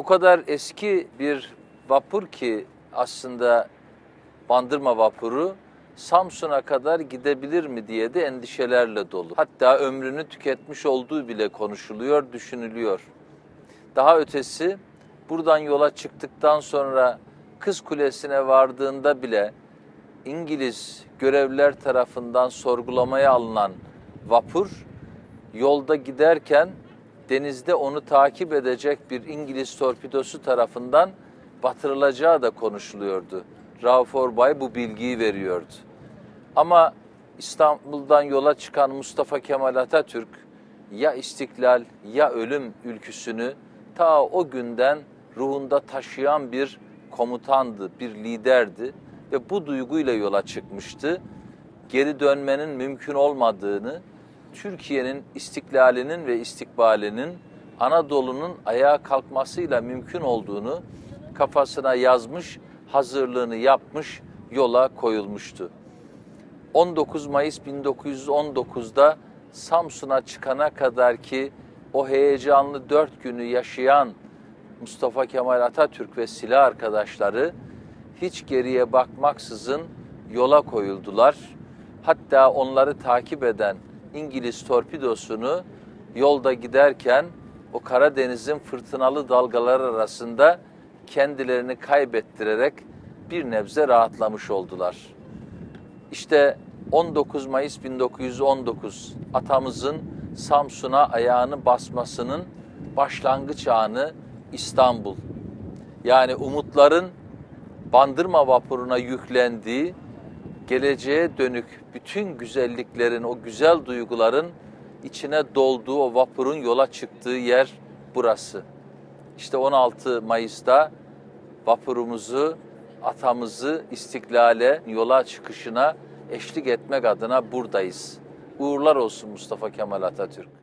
O kadar eski bir vapur ki aslında Bandırma vapuru Samsun'a kadar gidebilir mi diye de endişelerle dolu. Hatta ömrünü tüketmiş olduğu bile konuşuluyor, düşünülüyor. Daha ötesi buradan yola çıktıktan sonra Kız Kulesi'ne vardığında bile İngiliz görevliler tarafından sorgulamaya alınan vapur yolda giderken denizde onu takip edecek bir İngiliz torpidosu tarafından batırılacağı da konuşuluyordu. Rauf Orbay bu bilgiyi veriyordu. Ama İstanbul'dan yola çıkan Mustafa Kemal Atatürk ya istiklal ya ölüm ülküsünü ta o günden ruhunda taşıyan bir komutandı, bir liderdi ve bu duyguyla yola çıkmıştı. Geri dönmenin mümkün olmadığını, Türkiye'nin istiklalinin ve istikbalinin Anadolu'nun ayağa kalkmasıyla mümkün olduğunu kafasına yazmış, hazırlığını yapmış, yola koyulmuştu. 19 Mayıs 1919'da Samsun'a çıkana kadar ki o heyecanlı dört günü yaşayan Mustafa Kemal Atatürk ve silah arkadaşları hiç geriye bakmaksızın yola koyuldular. Hatta onları takip eden İngiliz torpidosunu yolda giderken o Karadeniz'in fırtınalı dalgalar arasında kendilerini kaybettirerek bir nebze rahatlamış oldular. İşte 19 Mayıs 1919 atamızın Samsun'a ayağını basmasının başlangıç anı İstanbul. Yani umutların Bandırma vapuruna yüklendiği, geleceğe dönük bütün güzelliklerin, o güzel duyguların içine dolduğu o vapurun yola çıktığı yer burası. İşte 16 Mayıs'ta vapurumuzu, atamızı istiklale, yola çıkışına eşlik etmek adına buradayız. Uğurlar olsun Mustafa Kemal Atatürk.